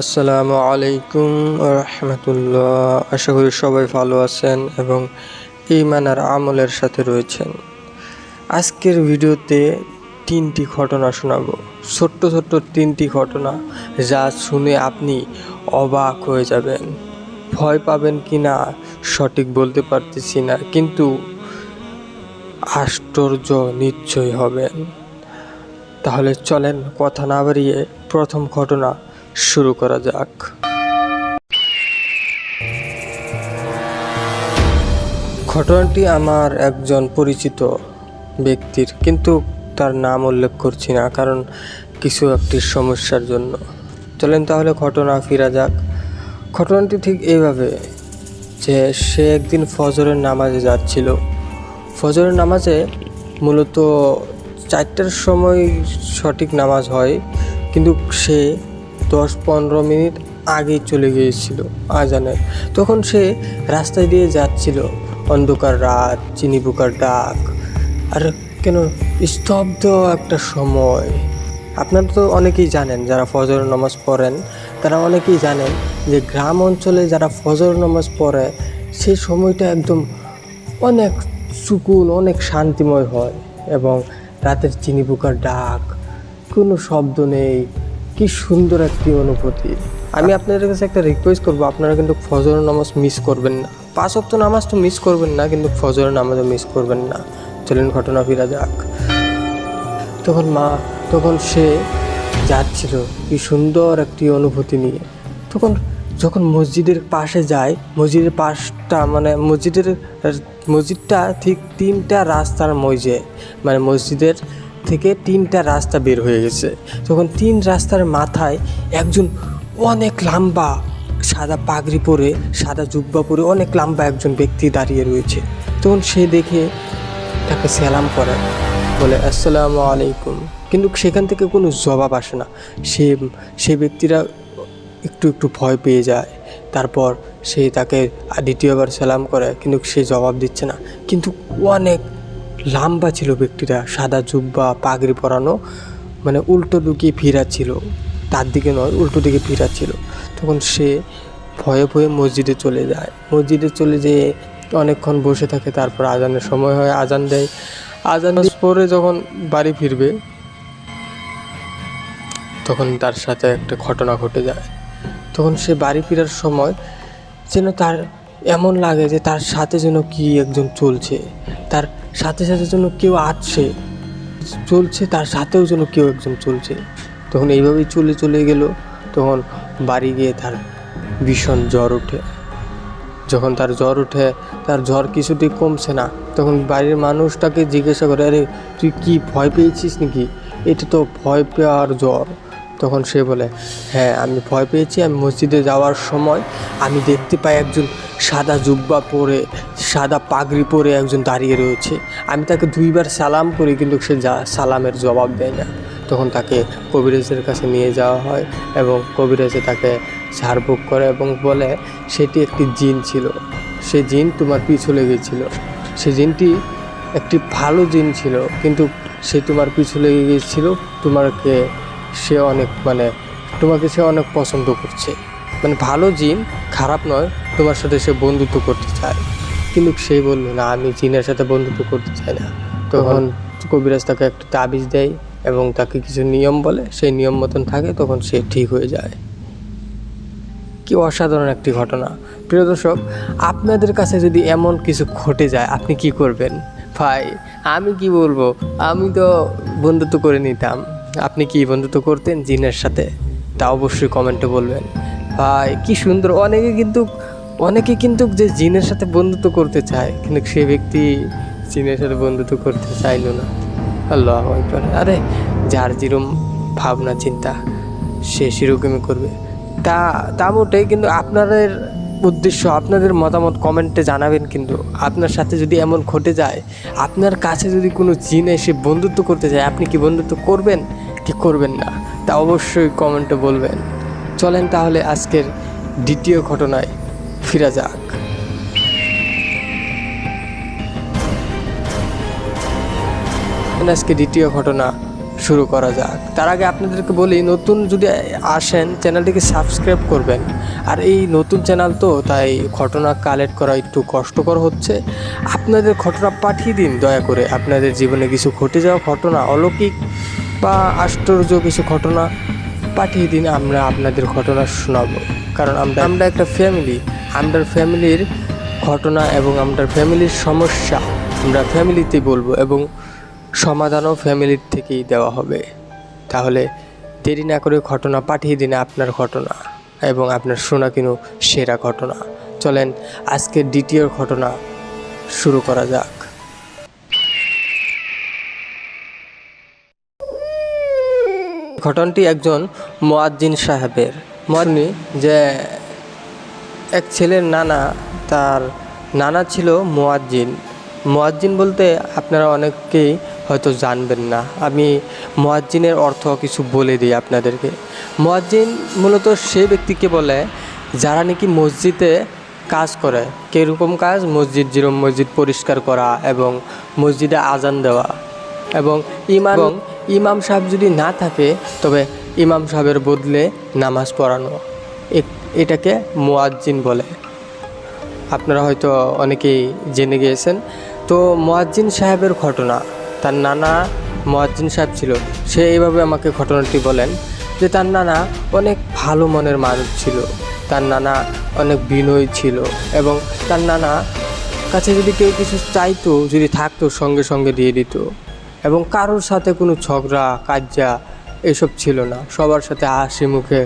আসসালামু আলাইকুম রহমতুল্লাহ। আশা করি সবাই ভালো আছেন এবং ইমান আর আমলের সাথে রয়েছেন। আজকের ভিডিওতে তিনটি ঘটনা শোনাবো। ছোট্ট ছোট্ট তিনটি ঘটনা যা শুনে আপনি অবাক হয়ে যাবেন। ভয় পাবেন কি না সঠিক বলতে পারতেছি না, কিন্তু আশ্চর্য নিশ্চয়ই হবেন। তাহলে চলেন কথা না বাড়িয়ে প্রথম ঘটনা শুরু করা যাক। ঘটনাটি আমার একজন পরিচিত ব্যক্তির, কিন্তু তার নাম উল্লেখ করছি না, কারণ কিছু একটি সমস্যার জন্য। চলেন তাহলে ঘটনা ফিরা যাক। ঘটনাটি ঠিক এইভাবে যে সে একদিন ফজরের নামাজে যাচ্ছিল। ফজরের নামাজে মূলত চারটার সময় সঠিক নামাজ হয়, কিন্তু সে দশ পনেরো মিনিট আগেই চলে গিয়েছিল আজানের তখন সে রাস্তায় দিয়ে যাচ্ছিল। অন্ধকার রাত, চিনি পোকার ডাক, আর কেন স্তব্ধ একটা সময়। আপনারা তো অনেকেই জানেন, যারা ফজর নামাজ পড়েন, তারা অনেকেই জানেন যে গ্রাম অঞ্চলে যারা ফজর নামাজ পড়ে সেই সময়টা একদম অনেক সুকুন, অনেক শান্তিময় হয়। এবং রাতের চিনি পোকার ডাক, কোনো শব্দ নেই কি সুন্দর একটি অনুভূতি। আমি আপনাদের কাছে একটা রিকোয়েস্ট করব, আপনারা কিন্তু ফজর নামাজ মিস করবেন না। পাঁচ অক্ত নামাজ তো মিস করবেন না, কিন্তু ফজর নামাজও মিস করবেন না। চলেন ঘটনা ফিরা যাক। তখন মা, তখন সে যাচ্ছিল কি সুন্দর একটি অনুভূতি নিয়ে। তখন যখন মসজিদের পাশে যায়, মসজিদের পাশটা মানে মসজিদের, মসজিদটা ঠিক তিনটা রাস্তার মধ্যে। মানে মসজিদের থেকে তিনটা রাস্তা বের হয়ে গেছে। তখন তিন রাস্তার মাথায় একজন অনেক লম্বা সাদা পাগড়ি পরে, সাদা জুব্বা পরে অনেক লম্বা একজন ব্যক্তি দাঁড়িয়ে রয়েছে। তখন সে দেখে তাকে সালাম করে, বলে, আসসালামু আলাইকুম। কিন্তু সেখান থেকে কোনো জবাব আসে না। সে সে ব্যক্তিরা একটু একটু ভয় পেয়ে যায়। তারপর সে তাকে দ্বিতীয়বার সালাম করে, কিন্তু সে জবাব দিচ্ছে না। কিন্তু অনেক লম্বা ছিল ব্যক্তিটা, সাদা জুব্বা, পাগড়ি পরানো মানে উল্টো দিকে ফিরাচ্ছিল তার দিকে নয়, উল্টো দিকে ফিরাচ্ছিল তখন সে ভয়ে ভয়ে মসজিদে চলে যায়। মসজিদে চলে যেয়ে অনেকক্ষণ বসে থাকে, তারপর আজানের সময় হয়, আজান দেয়। আজান পরে যখন বাড়ি ফিরবে, তখন তার সাথে একটা ঘটনা ঘটে যায়। তখন সে বাড়ি ফেরার সময় যেন তার এমন লাগে যে তার সাথে যেন কি একজন চলছে। তার সাথে সাথে যেন কেউ আসছে। চলছে, তার সাথেও যেন কেউ একজন চলছে। তখন এইভাবেই চলে চলে গেল। তখন বাড়ি গিয়ে তার ভীষণ জ্বর ওঠে। যখন তার জ্বর ওঠে, তার জ্বর কিছুতেই কমছে না। তখন বাড়ির মানুষটাকে জিজ্ঞাসা করে, আরে, তুই কি ভয় পেয়েছিস নাকি? এটা তো ভয় পাওয়ার জ্বর। তখন সে বলে হ্যাঁ আমি ভয় পেয়েছি। আমি মসজিদে যাওয়ার সময় আমি দেখতে পাই একজন সাদা জুব্বা পরে, সাদা পাগড়ি পরে একজন দাঁড়িয়ে রয়েছে। আমি তাকে দুইবার সালাম করি, কিন্তু সে যা সালামের জবাব দেয় না। তখন তাকে কবিরাজের কাছে নিয়ে যাওয়া হয় এবং কবিরাজে তাকে ঝাড়ফুঁক করে এবং বলে, সেটি একটি জিন ছিল। সে জিন তোমার পিছু লেগেছিল। সে জিনটি একটি ভালো জিন ছিল, কিন্তু সে তোমার পিছু লেগে গিয়েছিল। তোমাকে সে অনেক মানে তোমাকে সে অনেক পছন্দ করছে। মানে ভালো জিন, খারাপ নয়, তোমার সাথে সে বন্ধুত্ব করতে চায়। কিন্তু সে বলল, না, আমি জিনের সাথে বন্ধুত্ব করতে চাই না। তখন কবিরাজ তাকে একটা তাবিজ দেয় এবং তাকে কিছু নিয়ম বলে। সেই নিয়ম মতন থাকে, তখন সে ঠিক হয়ে যায়। কি অসাধারণ একটি ঘটনা। প্রিয় দর্শক, আপনাদের কাছে যদি এমন কিছু ঘটে যায়, আপনি কি করবেন? ভাই, আমি কি বলব? আমি তো বন্ধুত্ব করে নিতাম। আপনি কি বন্ধুত্ব করতেন জিনের সাথে? তা অবশ্যই কমেন্টে বলবেন। ভাই, কি সুন্দর। অনেকে কিন্তু অনেকে কিন্তু যে জিনের সাথে বন্ধুত্ব করতে চায়, কিন্তু সে ব্যক্তি জিনের সাথে বন্ধুত্ব করতে চাইল না। আল্লাহ। আরে, যার যেরম ভাবনা, চিন্তা, সে সেরকমই করবে। তা তা মোটেই কিন্তু আপনাদের উদ্দেশ্য, আপনাদের মতামত কমেন্টে জানাবেন কিন্তু। আপনার সাথে যদি এমন ঘটে যায়, আপনার কাছে যদি কোনো জিন এসে বন্ধুত্ব করতে চায় আপনি কি বন্ধুত্ব করবেন? কি করবেন না, তা অবশ্যই কমেন্টে বলবেন। চলেন তাহলে আজকের দ্বিতীয় ঘটনায় ফিরা যাক। আজকে দ্বিতীয় ঘটনা শুরু করা যাক। তার আগে আপনাদেরকে বলি, নতুন যদি আসেন, চ্যানেলটিকে সাবস্ক্রাইব করবেন। আর এই নতুন চ্যানেল তো, তাই ঘটনা কালেক্ট করা একটু কষ্টকর হচ্ছে। আপনাদের ঘটনা পাঠিয়ে দিন, দয়া করে। আপনাদের জীবনে কিছু ঘটে যাওয়া ঘটনা অলৌকিক বা আশ্চর্য কিছু ঘটনা পাঠিয়ে দিন, আমরা আপনাদের ঘটনা শোনাবো। কারণ আমরা আমরা একটা ফ্যামিলি আমরা ফ্যামিলির ঘটনা এবং আমরা ফ্যামিলির সমস্যা, আমরা ফ্যামিলিতে বলব এবং সমাধানও ফ্যামিলির থেকেই দেওয়া হবে। তাহলে দেরি না করে ঘটনা পাঠিয়ে দিন আপনার ঘটনা এবং আপনার শোনা কিনু সেরা ঘটনা। চলেন আজকে দ্বিতীয় ঘটনা শুরু করা যাক। ঘটনাটি একজন মোয়াজ্জিন সাহেবের। মনে যে এক ছেলের নানা, তার নানা ছিল মোয়াজ্জিন। মোয়াজ্জিন বলতে আপনারা অনেকেই হয়তো জানবেন না। আমি মোয়াজ্জিনের অর্থ কিছু বলে দিই আপনাদেরকে। মোয়াজ্জিন মূলত সেই ব্যক্তিকে বলে যারা নাকি মসজিদে কাজ করে। কীরকম কাজ? মসজিদ যেরকম মসজিদ পরিষ্কার করা এবং মসজিদে আজান দেওয়া। এবং এবং ইমাম সাহেব যদি না থাকে, তবে ইমাম সাহেবের বদলে নামাজ পড়ানো এটাকে মোয়াজ্জিন বলে। আপনারা হয়তো অনেকেই জেনে গিয়েছেন। তো মোয়াজ্জিন সাহেবের ঘটনা, তার নানা মোয়াজ্জিন সাহেব ছিল, সে এইভাবে আমাকে ঘটনাটি বলেন যে তার নানা অনেক ভালো মনের মানুষ ছিল, তার নানা অনেক বিনয় ছিল এবং তার নানা কাছে যদি কেউ কিছু চাইতো, যদি থাকতো, সঙ্গে সঙ্গে দিয়ে দিত। এবং কারোর সাথে কোনো ঝগড়া, কাজ্জা এসব ছিল না। সবার সাথে হাসি মুখে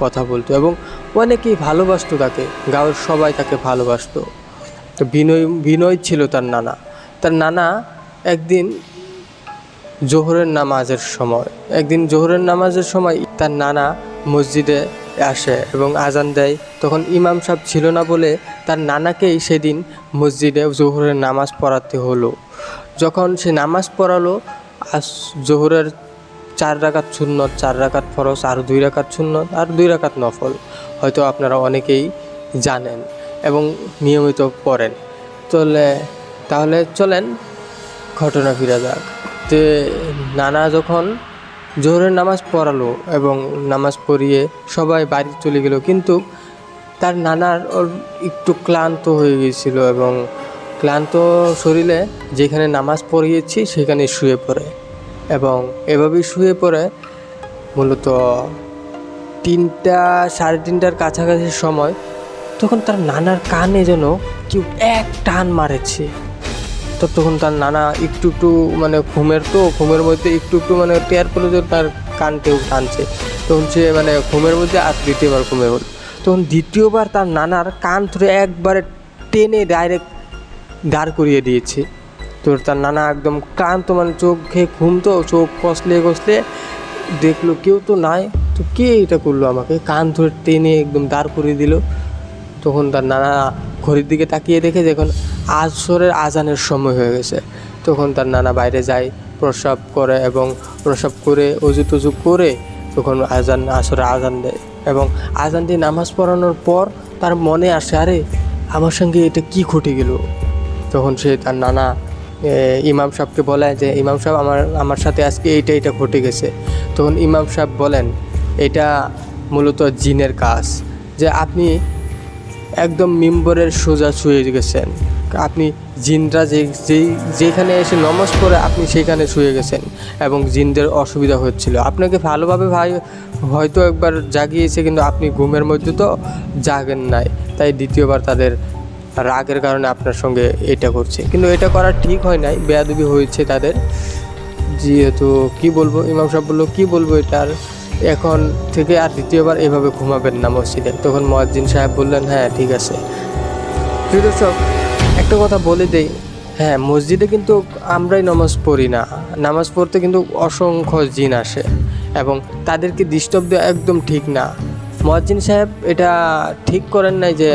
কথা বলতো এবং অনেকেই ভালোবাসতো তাকে গাঁয়ের সবাই তাকে ভালোবাসতো। তো বিনয় বিনয় ছিল তার নানা। তার নানা একদিন জোহরের নামাজের সময়, একদিন জোহরের নামাজের সময় তার নানা মসজিদে আসে এবং আজান দেয়। তখন ইমাম সাহেব ছিল না বলে তার নানাকেই সেদিন মসজিদে জোহরের নামাজ পড়াতে হলো। যখন সে নামাজ পড়ালো আস জোহরের চার রাকাত সুন্নত, চার রাকাত ফরজ, আর দুই রাকাত সুন্নত, আর দুই রাকাত নফল। হয়তো আপনারা অনেকেই জানেন এবং নিয়মিত পড়েন। চলে, তাহলে চলেন, ঘটনা ফিরা যাক। তে নানা যখন জোহরের নামাজ পড়ালো এবং নামাজ পড়িয়ে সবাই বাড়ি চলে গেল, কিন্তু তার নানার একটু ক্লান্ত হয়ে গিয়েছিল এবং ক্লান্ত শরীরে যেখানে নামাজ পড়িয়েছি, সেখানে শুয়ে পড়ে। এবং এভাবেই শুয়ে পড়ে মূলত তিনটা, সাড়ে তিনটার কাছাকাছি সময়, তখন তার নানার কানে যেন কেউ এক টান মারেছে। তো তখন তার নানা একটু একটু মানে ঘুমের তো, ঘুমের মধ্যে একটু একটু মানে টের পেল যে তার কানটেও টানছে। তখন সে মানে ঘুমের মধ্যে আর দ্বিতীয়বার ঘুমের হল তখন দ্বিতীয়বার তার নানার কান ধরে একবারে টেনে ডাইরেক্ট দাঁড় করিয়ে দিয়েছে। তো তার নানা একদম ক্লান্ত মানে চোখে ঘুম তো, চোখ কষলে কষলে দেখল কেউ তো নাই। তো কে এটা করল আমাকে? কান ধরে টেনে একদম দাঁড় করিয়ে দিল। তখন তার নানা ঘড়ির দিকে তাকিয়ে দেখে যখন আসরের আজানের সময় হয়ে গেছে। তখন তার নানা বাইরে যায়, প্রসাব করে এবং প্রসাব করে, অজু টজু করে তখন আজান আসরে আজান দেয় এবং আজান দিয়ে নামাজ পড়ানোর পর তার মনে আসে, আরে, আমার সঙ্গে এটা কি ঘটে গেল? তখন সে তার নানা ইমাম সাহেবকে বলে যে, ইমাম সাহেব, আমার আমার সাথে আজকে এইটা এটা ঘটে গেছে। তখন ইমাম সাহেব বলেন, এটা মূলত জিনের কাজ যে আপনি একদম মিম্বরের সোজা শুয়ে গেছেন। আপনি জিনরা যে যেই যেখানে এসে নমাজ পড়ে, আপনি সেখানে শুয়ে গেছেন এবং জিনদের অসুবিধা হচ্ছিল। আপনাকে ভালোভাবে ভাই, হয়তো একবার জাগিয়েছে, কিন্তু আপনি ঘুমের মধ্যে তো জাগেন নাই। তাই দ্বিতীয়বার তাদের রাগের কারণে আপনার সঙ্গে এটা করছে। কিন্তু এটা করা ঠিক হয় নাই, বেয়াদবি হয়েছে তাদের। যেহেতু কি বলব, ইমাম সাহেব বলল, কী বলব এটার? এখন থেকে আর দ্বিতীয়বার এভাবে ঘুমাবেন না মসজিদে। তখন মহাজ্জিন সাহেব বললেন হ্যাঁ ঠিক আছে। দর্শক, একটা কথা বলে দেই হ্যাঁ মসজিদে কিন্তু আমরাই নামাজ পড়ি না। নামাজ পড়তে কিন্তু অসংখ্য জিন আসে এবং তাদেরকে ডিস্টার্ব দেওয়া একদম ঠিক না। মহাজ্জিন সাহেব, এটা ঠিক করেন নাই যে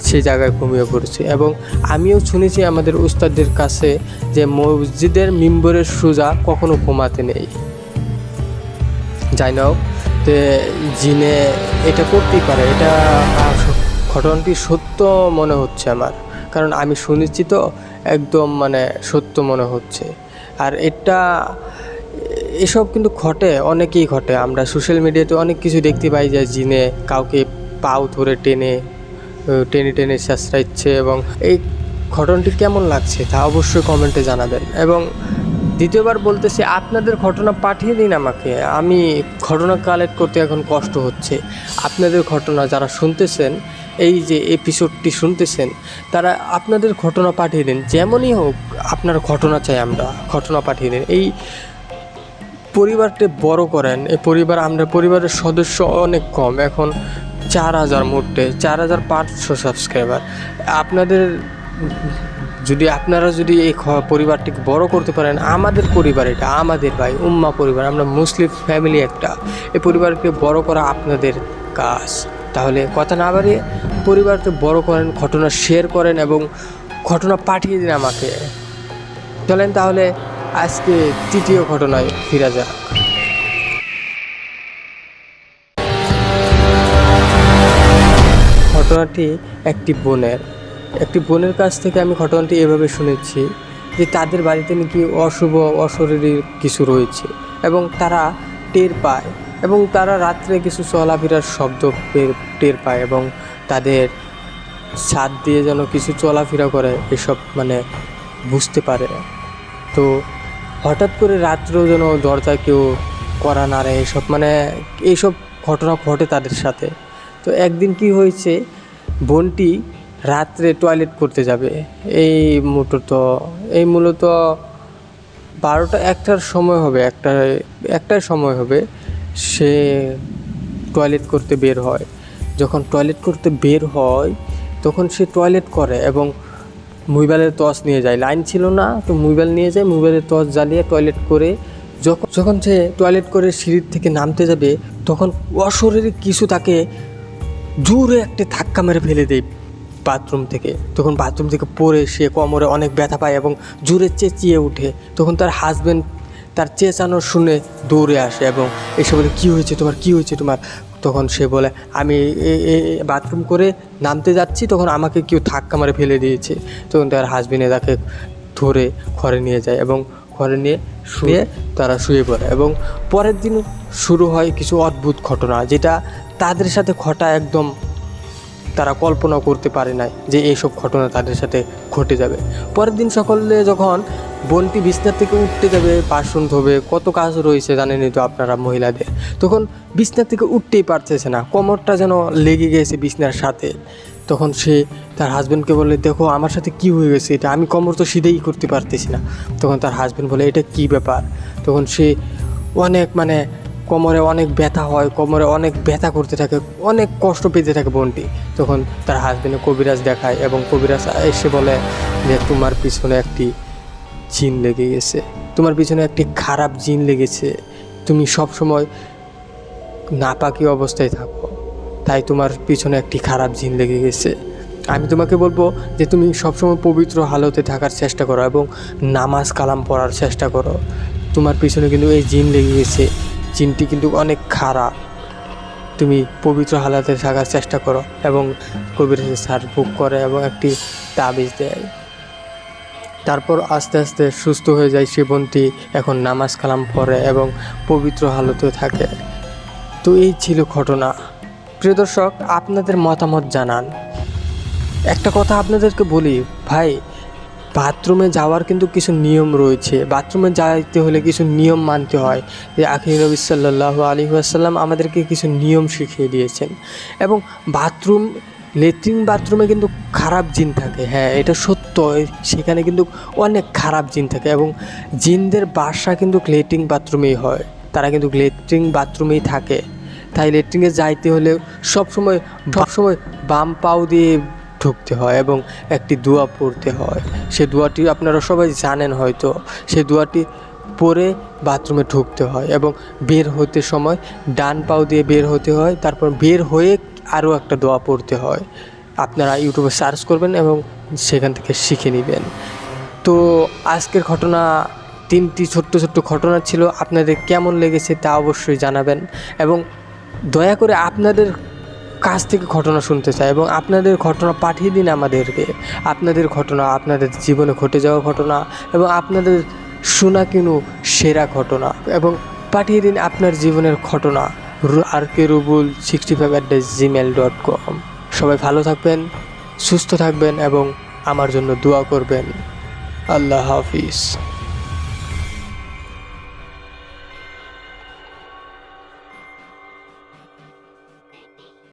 সে জায়গায় ঘুমিয়ে পড়েছে। এবং আমিও শুনেছি আমাদের উস্তাদের কাছে যে মসজিদের মিম্বরের সোজা কখনো ঘুমাতে নেই। যাই না তে জিনে এটা করতেই পারে। এটা ঘটনাটি সত্য মনে হচ্ছে আমার। কারণ আমি শুনেছি তো, একদম মানে সত্য মনে হচ্ছে। আর এটা এসব কিন্তু ঘটে, অনেকেই ঘটে। আমরা সোশ্যাল মিডিয়াতে অনেক কিছু দেখতে পাই যে জিনে কাউকে পাও ধরে টেনে টেনে টেনে শেষরাইচ্ছে এবং এই ঘটনাটি কেমন লাগছে তা অবশ্যই কমেন্টে জানাবেন। এবং দ্বিতীয়বার বলতেছি, আপনাদের ঘটনা পাঠিয়ে দিন আমাকে। আমি ঘটনা কালেক্ট করতে এখন কষ্ট হচ্ছে। আপনাদের ঘটনা যারা শুনতেছেন, এই যে এপিসোডটি শুনতেছেন, তারা আপনাদের ঘটনা পাঠিয়ে দিন। যেমনই হোক, আপনার ঘটনা চাই আমরা, ঘটনা পাঠিয়ে দিন। এই পরিবারটি বড় করেন। এই পরিবার আমরা পরিবারের সদস্য অনেক কম। এখন চার হাজার মোটে, চার হাজার পাঁচশো সাবস্ক্রাইবার আপনাদের, যদি আপনারা যদি এই পরিবারটিকে বড় করতে পারেন, আমাদের পরিবার এটা, আমাদের ভাই, উম্মা পরিবার, আমরা মুসলিম ফ্যামিলি একটা। এই পরিবারকে বড় করা আপনাদের কাজ। তাহলে কথা না বাড়িয়ে পরিবারকে বড় করেন, ঘটনা শেয়ার করেন এবং ঘটনা পাঠিয়ে দিন আমাকে। চলেন তাহলে আজকে তৃতীয় ঘটনায় ফিরা যাক। ঘটনাটি একটি বোনের। একটি বোনের কাছ থেকে আমি ঘটনাটি এভাবে শুনেছি যে তাদের বাড়িতে নাকি অশুভ অশরীরী কিছু রয়েছে এবং তারা টের পায় এবং তারা রাত্রে কিছু চলাফেরার শব্দ টের পায় এবং তাদের ছাদ দিয়ে যেন কিছু চলাফেরা করে, এসব মানে বুঝতে পারে। তো হঠাৎ করে রাত্রেও যেন দরজা কেউ করা নাড়ে এসব। মানে এইসব ঘটনা ঘটে তাদের সাথে। তো একদিন কি হয়েছে, বোনটি রাত্রে টয়লেট করতে যাবে। এই মূলত এই মূলত বারোটা, একটার সময় হবে, একটা, একটার সময় হবে সে টয়লেট করতে বের হয়। যখন টয়লেট করতে বের হয়, তখন সে টয়লেট করে এবং মোবাইলের টর্চ নিয়ে যায়। লাইন ছিল না, তো মোবাইল নিয়ে যায়, মোবাইলের টর্চ জ্বালিয়ে টয়লেট করে যখন যখন সে টয়লেট করে সিঁড়ির থেকে নামতে যাবে, তখন অশরীরে কিছু তাকে জোরে একটা ধাক্কা মেরে ফেলে দেয় বাথরুম থেকে। তখন বাথরুম থেকে পড়ে সে কোমরে অনেক ব্যথা পায় এবং জোরে চেঁচিয়ে ওঠে। তখন তার হাজব্যান্ড তার চেঁচানো শুনে দৌড়ে আসে এবং এসে বলে, কী হয়েছে তোমার? কী হয়েছে তোমার? তখন সে বলে, আমি বাথরুম করে নামতে যাচ্ছি, তখন আমাকে কেউ ধাক্কা মারে ফেলে দিয়েছে। তখন তার হাজবেন্ডে তাকে ধরে ঘরে নিয়ে যায় এবং ঘরে নিয়ে শুয়ে তারা শুয়ে পড়ে এবং পরের দিন শুরু হয় কিছু অদ্ভুত ঘটনা, যেটা তাদের সাথে ঘটা একদম তারা কল্পনা করতে পারে নাই যে এইসব ঘটনা তাদের সাথে ঘটে যাবে। পরের দিন সকালে যখন বোনটি বিছনার থেকে উঠতে যাবে, বাসন ধোবে, কত কাজ রয়েছে জানেনই তো আপনারা মহিলাদের, তখন বিছনার থেকে উঠতেই পারতেছে না, কোমরটা যেন লেগে গেছে বিছনার সাথে। তখন সে তার হাজব্যান্ডকে বলে, দেখো, আমার সাথে কি হয়ে গেছে এটা? আমি কোমর তো সিধেই করতে পারতেছি না। তখন তার হাজব্যান্ড বলে, এটা কি ব্যাপার? তখন সে অনেক মানে কোমরে অনেক ব্যথা হয়, কোমরে অনেক ব্যথা করতে থাকে, অনেক কষ্ট পেতে থাকে বোনটি। তখন তার হাজবেন্ডে কবিরাজ দেখায় এবং কবিরাজ এসে বলে যে, তোমার পিছনে একটি জিন লেগে গেছে। তোমার পিছনে একটি খারাপ জিন লেগেছে। তুমি সব সময় নাপাকি অবস্থায় থাকো। তাই তোমার পিছনে একটি খারাপ জিন লেগে গেছে। আমি তোমাকে বলব যে, তুমি সবসময় পবিত্র হালতে থাকার চেষ্টা করো এবং নামাজ কালাম পড়ার চেষ্টা করো। তোমার পিছনে কিন্তু এই জিন লেগে গেছে। জিনটি কিন্তু অনেক খারাপ। তুমি পবিত্র হালাতে থাকার চেষ্টা করো এবং কবির সার বুক করে এবং একটি তাবিজ দেয়। তারপর আস্তে আস্তে সুস্থ হয়ে যায় সে বোনটি, এখন নামাজ কালাম পড়ে এবং পবিত্র হালতে থাকে। তো এই ছিল ঘটনা। প্রিয় দর্শক, আপনাদের মতামত জানান। একটা কথা আপনাদেরকে বলি, ভাই বাথরুমে যাওয়ার কিন্তু কিছু নিয়ম রয়েছে। বাথরুমে যাইতে হলে কিছু নিয়ম মানতে হয়। যে আখির নবী সাল্লাহ আলী আসাল্লাম আমাদেরকে কিছু নিয়ম শিখিয়ে দিয়েছেন। এবং বাথরুম, লেট্রিন বাথরুমে কিন্তু খারাপ জিন থাকে। হ্যাঁ এটা সত্য। সেখানে কিন্তু অনেক খারাপ জিন থাকে এবং জিনদের বাসা কিন্তু লেট্রিন বাথরুমেই হয়। তারা কিন্তু লেট্রিন বাথরুমেই থাকে। তাই লেট্রিনে যাইতে হলে সবসময় সবসময় বাম পাও দিয়ে ঢুকতে হয় এবং একটি দোয়া পড়তে হয়। সে দোয়াটি আপনারা সবাই জানেন হয়তো। সে দোয়াটি পরে বাথরুমে ঢুকতে হয় এবং বের হতে সময় ডান পাও দিয়ে বের হতে হয়, তারপর বের হয়ে আরও একটা দোয়া পড়তে হয়। আপনারা ইউটিউবে সার্চ করবেন এবং সেখান থেকে শিখে নেবেন। তো আজকের ঘটনা, তিনটি ছোট্ট ছোট্ট ঘটনা ছিল। আপনাদের কেমন লেগেছে তা অবশ্যই জানাবেন এবং দয়া করে আপনাদের কাছ থেকে ঘটনা শুনতে চাই এবং আপনাদের ঘটনা পাঠিয়ে দিন আমাদেরকে। আপনাদের ঘটনা, আপনাদের জীবনে ঘটে যাওয়া ঘটনা এবং আপনাদের শোনা কিনু সেরা ঘটনা এবং পাঠিয়ে দিন আপনার জীবনের ঘটনা। আর K Rubul sixty five at Gmail dot com সবাই ভালো থাকবেন, সুস্থ থাকবেন এবং আমার জন্য দোয়া করবেন। আল্লাহ হাফিজ।